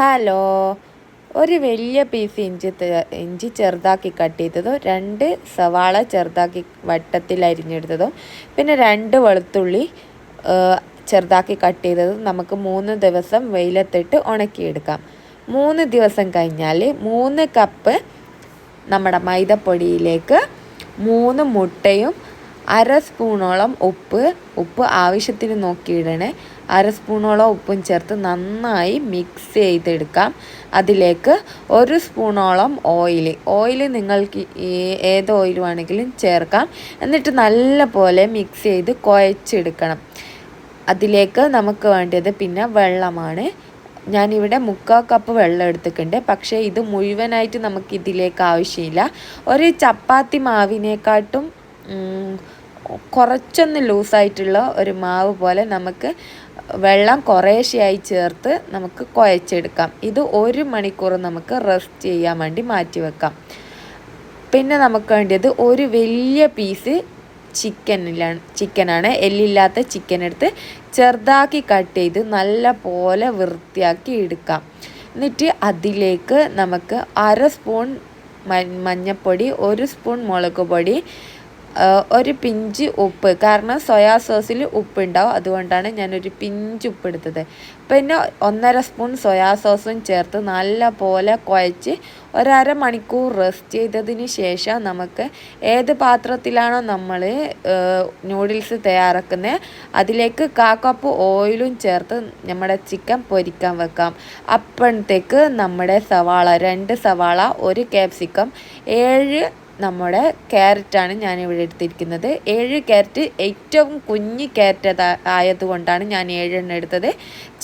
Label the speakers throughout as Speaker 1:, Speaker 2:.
Speaker 1: Hello. ഒരു വലിയ piece ഇഞ്ചി ഇഞ്ചി ചെറുതാക്കി കട്ട് ചെയ്തതും രണ്ട് സവാള ചെറുതാക്കി വട്ടത്തിൽ അരിഞ്ഞെടുത്തതും പിന്നെ രണ്ട് വെളുത്തുള്ളി ചെറുതാക്കി കട്ട് ചെയ്തതും നമുക്ക് മൂന്ന് ദിവസം വെയിലത്തിട്ട് ഉണക്കിയെടുക്കാം. മൂന്ന് ദിവസം കഴിഞ്ഞാൽ മൂന്ന് കപ്പ് നമ്മുടെ മൈദപ്പൊടിയിലേക്ക് മൂന്ന് മുട്ടയും അര സ്പൂണോളം ഉപ്പ് ഉപ്പ് ആവശ്യത്തിന് നോക്കിയിടണേ. അര സ്പൂണോളം ഉപ്പും ചേർത്ത് നന്നായി മിക്സ് ചെയ്തെടുക്കാം. അതിലേക്ക് ഒരു സ്പൂണോളം ഓയിൽ ഓയിൽ നിങ്ങൾക്ക് ഏത് ഓയിൽ വേണമെങ്കിലും ചേർക്കാം. എന്നിട്ട് നല്ല പോലെ മിക്സ് ചെയ്ത് കുഴച്ചെടുക്കണം. അതിലേക്ക് നമുക്ക് വേണ്ടത് പിന്നെ വെള്ളമാണ്. ഞാനിവിടെ മുക്കാൽ കപ്പ് വെള്ളം എടുത്തിട്ടുണ്ട്. പക്ഷേ ഇത് മുഴുവനായിട്ട് നമുക്ക് ഇതിലേക്ക് ആവശ്യമില്ല. ഒരു ചപ്പാത്തി മാവിനെക്കാട്ടും കുറച്ചൊന്ന് ലൂസായിട്ടുള്ള ഒരു മാവ് പോലെ നമുക്ക് വെള്ളം കുറേശ്ശെയായി ചേർത്ത് നമുക്ക് കുഴച്ചെടുക്കാം. ഇത് ഒരു മണിക്കൂർ നമുക്ക് റെസ്റ്റ് ചെയ്യാൻ വേണ്ടി മാറ്റി വെക്കാം. പിന്നെ നമുക്ക് വേണ്ടിയത് ഒരു വലിയ പീസ് ചിക്കനിലാണ് ചിക്കനാണ്. എല്ലില്ലാത്ത ചിക്കൻ എടുത്ത് ചെറുതാക്കി കട്ട് ചെയ്ത് നല്ല പോലെ വൃത്തിയാക്കി എടുക്കാം. എന്നിട്ട് അതിലേക്ക് നമുക്ക് അര സ്പൂൺ മഞ്ഞപ്പൊടി ഒരു സ്പൂൺ മുളക് പൊടി ഒരു പിഞ്ച് ഉപ്പ്. കാരണം സോയാ സോസിൽ ഉപ്പ് ഉണ്ടാവും അതുകൊണ്ടാണ് ഞാനൊരു പിഞ്ച് ഉപ്പ് എടുത്തത് പിന്നെ ഒന്നര സ്പൂൺ സോയാ സോസും ചേർത്ത് നല്ല പോലെ കുഴച്ച് ഒരര മണിക്കൂർ റെസ്റ്റ് ചെയ്തതിന് ശേഷം നമുക്ക് ഏത് പാത്രത്തിലാണോ നമ്മൾ നൂഡിൽസ് തയ്യാറാക്കുന്നത് അതിലേക്ക് കാ കപ്പ് ഓയിലും ചേർത്ത് നമ്മുടെ ചിക്കൻ പൊരിക്കാൻ വെക്കാം. അപ്പോഴത്തേക്ക് നമ്മുടെ സവാള രണ്ട് സവാള ഒരു ക്യാപ്സിക്കം ഏഴ് നമ്മുടെ ക്യാരറ്റാണ് ഞാൻ ഇവിടെ എടുത്തിരിക്കുന്നത്. ഏഴ് ക്യാരറ്റ് ഏറ്റവും കുഞ്ഞ് ക്യാരറ്റ് ആയതുകൊണ്ടാണ് ഞാൻ ഏഴെണ്ണം എടുത്തത്.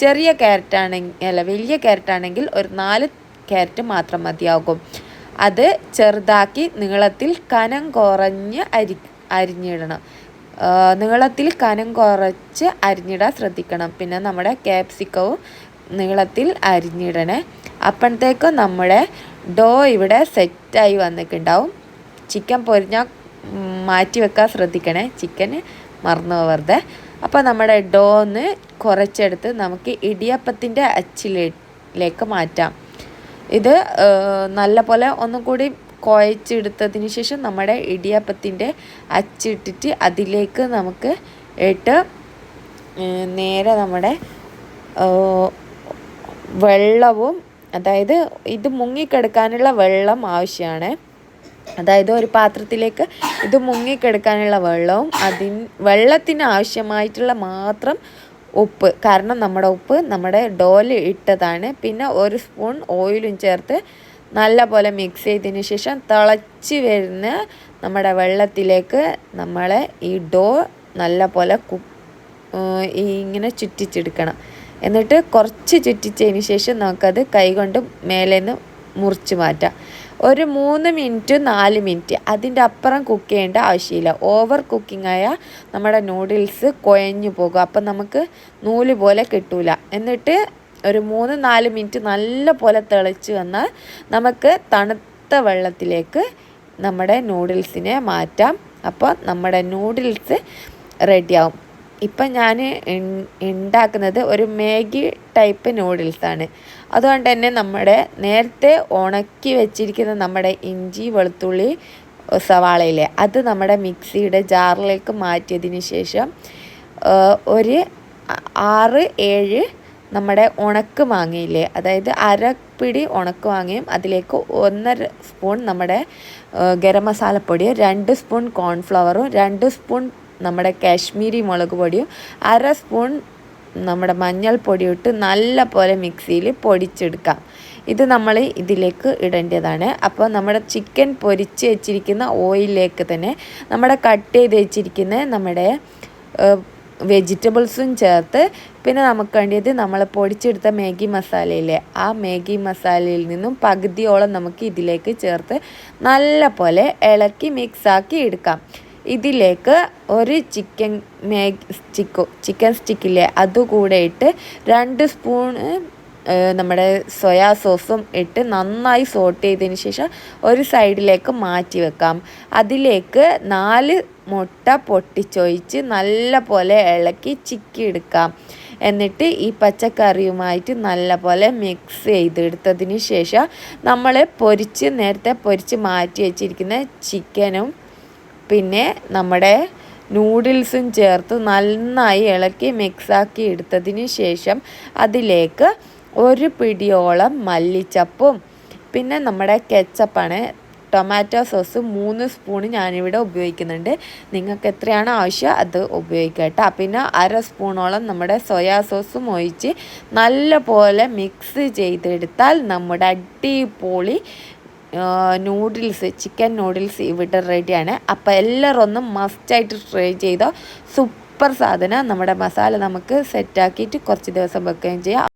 Speaker 1: ചെറിയ ക്യാരറ്റാണെങ്കിൽ അല്ല വലിയ ക്യാരറ്റാണെങ്കിൽ ഒരു നാല് ക്യാരറ്റ് മാത്രം മതിയാകും. അത് ചെറുതാക്കി നീളത്തിൽ കനം കുറഞ്ഞ് അരി അരിഞ്ഞിടണം. നീളത്തിൽ കനം കുറച്ച് അരിഞ്ഞിടാൻ ശ്രദ്ധിക്കണം. പിന്നെ നമ്മുടെ ക്യാപ്സിക്കവും നീളത്തിൽ അരിഞ്ഞിടണേ. അപ്പോഴത്തേക്കും നമ്മുടെ ഡോ ഇവിടെ സെറ്റായി വന്നിട്ടുണ്ടാവും. ചിക്കൻ പൊരിഞ്ഞാൽ മാറ്റി വെക്കാൻ ശ്രദ്ധിക്കണേ. ചിക്കന് മറന്നു വെറുതെ അപ്പോൾ നമ്മുടെ ഡോ ഒന്ന് കുറച്ചെടുത്ത് നമുക്ക് ഇടിയപ്പത്തിന്റെ അച്ചിലേക്ക് മാറ്റാം. ഇത് നല്ല പോലെ ഒന്നും കൂടി കുഴച്ചെടുത്തതിന് ശേഷം നമ്മുടെ ഇടിയപ്പത്തിന്റെ അച്ചിട്ടിട്ട് അതിലേക്ക് നമുക്ക് ഇട്ട് നേരെ നമ്മുടെ വെള്ളവും അതായത് ഇത് മുങ്ങിക്കിടക്കാനുള്ള വെള്ളം ആവശ്യമാണ് അതായത് ഒരു പാത്രത്തിലേക്ക് ഇത് മുങ്ങിക്കിടക്കാനുള്ള വെള്ളവും അതിന് വെള്ളത്തിന് ആവശ്യമായിട്ടുള്ള മാത്രം ഉപ്പ്. കാരണം നമ്മുടെ ഉപ്പ് നമ്മുടെ ഡോൽ ഇട്ടതാണ്. പിന്നെ ഒരു സ്പൂൺ ഓയിലും ചേർത്ത് നല്ല പോലെ മിക്സ് ചെയ്തതിന് ശേഷം തിളച്ച് വരുന്ന നമ്മുടെ വെള്ളത്തിലേക്ക് നമ്മളെ ഈ ഡോ നല്ല പോലെ കു ഇങ്ങനെ ചുറ്റിച്ചെടുക്കണം. എന്നിട്ട് കുറച്ച് ചുറ്റിച്ചതിന് ശേഷം നമുക്കത് കൈകൊണ്ട് മേലേന്ന് മുറിച്ച് മാറ്റാം. ഒരു മൂന്ന് മിനിറ്റ് നാല് മിനിറ്റ്. അതിന്റെ അപ്പുറം കുക്ക് ചെയ്യേണ്ട ആവശ്യമില്ല. ഓവർ കുക്കിംഗ് ആയാൽ നമ്മുടെ നൂഡിൽസ് കുഴഞ്ഞു പോകും. അപ്പം നമുക്ക് നൂൽ പോലെ കിട്ടൂല. എന്നിട്ട് ഒരു മൂന്ന് നാല് മിനിറ്റ് നല്ല പോലെ തിളച്ച് വന്നാൽ നമുക്ക് തണുത്ത വെള്ളത്തിലേക്ക് നമ്മുടെ നൂഡിൽസിനെ മാറ്റാം. അപ്പോൾ നമ്മുടെ നൂഡിൽസ് റെഡിയാവും ഇപ്പം ഞാൻ ഉണ്ടാക്കുന്നത് ഒരു മാഗി ടൈപ്പ് നൂഡിൽസാണ് അതുകൊണ്ട് തന്നെ നമ്മുടെ നേരത്തെ ഉണക്കി വെച്ചിരിക്കുന്ന നമ്മുടെ ഇഞ്ചി വെളുത്തുള്ളി സവാളയിലെ അത് നമ്മുടെ മിക്സിയുടെ ജാറിലേക്ക് മാറ്റിയതിന് ശേഷം ഒരു ആറ് ഏഴ് നമ്മുടെ ഉണക്ക് മാങ്ങയില്ലേ അതായത് അരപ്പിടി ഉണക്ക് മാങ്ങയും അതിലേക്ക് ഒന്നര സ്പൂൺ നമ്മുടെ ഗരം മസാലപ്പൊടിയും രണ്ട് സ്പൂൺ കോൺഫ്ലവറും രണ്ട് സ്പൂൺ നമ്മുടെ കാശ്മീരി മുളക് പൊടിയും അര സ്പൂൺ നമ്മുടെ മഞ്ഞൾപ്പൊടി ഇട്ട് നല്ല പോലെ മിക്സിയിൽ പൊടിച്ചെടുക്കാം. ഇത് നമ്മൾ ഇതിലേക്ക് ഇടേണ്ടതാണ്. അപ്പോൾ നമ്മുടെ ചിക്കൻ പൊരിച്ച് വെച്ചിരിക്കുന്ന ഓയിലിലേക്ക് തന്നെ നമ്മുടെ കട്ട് ചെയ്ത് വെച്ചിരിക്കുന്ന നമ്മുടെ വെജിറ്റബിൾസും ചേർത്ത് പിന്നെ നമുക്ക് വേണ്ടിയത് നമ്മൾ പൊടിച്ചെടുത്ത മാഗി മസാലയിലെ ആ മാഗി മസാലയിൽ നിന്നും പകുതിയോളം നമുക്ക് ഇതിലേക്ക് ചേർത്ത് നല്ല പോലെ ഇളക്കി മിക്സാക്കി എടുക്കാം. ഇതിലേക്ക് ഒരു ചിക്കൻ മേഗ് സ്റ്റിക്കോ ചിക്കൻ സ്റ്റിക്കില്ലേ അതുകൂടെ ഇട്ട് രണ്ട് സ്പൂണ് നമ്മുടെ സോയാ സോസും ഇട്ട് നന്നായി സോട്ട് ചെയ്തതിന് ശേഷം ഒരു സൈഡിലേക്ക് മാറ്റി വെക്കാം. അതിലേക്ക് നാല് മുട്ട പൊട്ടിച്ചൊഴിച്ച് നല്ല പോലെ ഇളക്കി ചിക്കി എടുക്കാം. എന്നിട്ട് ഈ പച്ചക്കറിയുമായിട്ട് നല്ല പോലെ മിക്സ് ചെയ്തെടുത്തതിന് ശേഷം നമ്മൾ പൊരിച്ച് നേരത്തെ പൊരിച്ച് മാറ്റി വെച്ചിരിക്കുന്ന ചിക്കനും പിന്നെ നമ്മുടെ നൂഡിൽസും ചേർത്ത് നന്നായി ഇളക്കി മിക്സാക്കി എടുത്തതിന് ശേഷം അതിലേക്ക് ഒരു പിടിയോളം മല്ലിച്ചപ്പും പിന്നെ നമ്മുടെ കെച്ചപ്പാണ്. ടൊമാറ്റോ സോസ് മൂന്ന് സ്പൂൺ ഞാനിവിടെ ഉപയോഗിക്കുന്നുണ്ട്. നിങ്ങൾക്ക് എത്രയാണ് ആവശ്യം അത് ഉപയോഗിക്കുക കേട്ടോ പിന്നെ അര സ്പൂണോളം നമ്മുടെ സോയാ സോസും ഒഴിച്ച് നല്ല പോലെ മിക്സ് ചെയ്തെടുത്താൽ നമ്മുടെ അടിപൊളി നൂഡിൽസ് ചിക്കൻ നൂഡിൽസ് ഇവിടെ റെഡിയാണ് അപ്പോൾ എല്ലാവരും ഒന്ന് മസ്റ്റായിട്ട് ട്രൈ ചെയ്തോ സൂപ്പർ സാധനം. നമ്മുടെ മസാല നമുക്ക് സെറ്റാക്കിയിട്ട് കുറച്ച് ദിവസം വെക്കുകയും ചെയ്യാം.